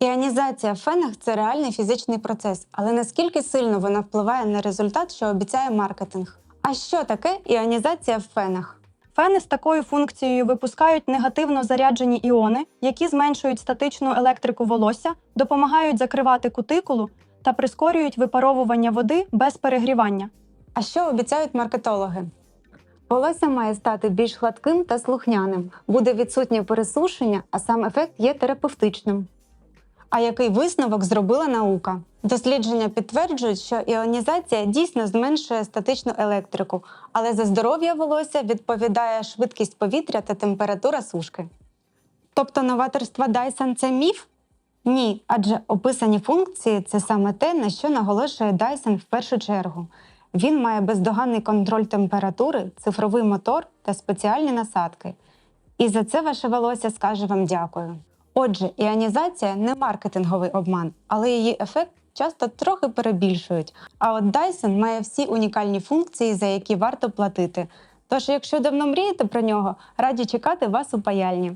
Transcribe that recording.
Іонізація в фенах це реальний фізичний процес, але наскільки сильно вона впливає на результат, що обіцяє маркетинг? А що таке іонізація в фенах? Фени з такою функцією випускають негативно заряджені іони, які зменшують статичну електрику волосся, допомагають закривати кутикулу та прискорюють випаровування води без перегрівання. А що обіцяють маркетологи? Волосся має стати більш гладким та слухняним, буде відсутнє пересушення, а сам ефект є терапевтичним. А який висновок зробила наука? Дослідження підтверджують, що іонізація дійсно зменшує статичну електрику, але за здоров'я волосся відповідає швидкість повітря та температура сушки. Тобто новаторство Dyson – це міф? Ні, адже описані функції це саме те, на що наголошує Dyson в першу чергу. Він має бездоганний контроль температури, цифровий мотор та спеціальні насадки. І за це ваше волосся скаже вам дякую. Отже, іонізація не маркетинговий обман, але її ефект часто трохи перебільшують. А от Dyson має всі унікальні функції, за які варто платити. Тож, якщо давно мрієте про нього, раді чекати вас у паяльні.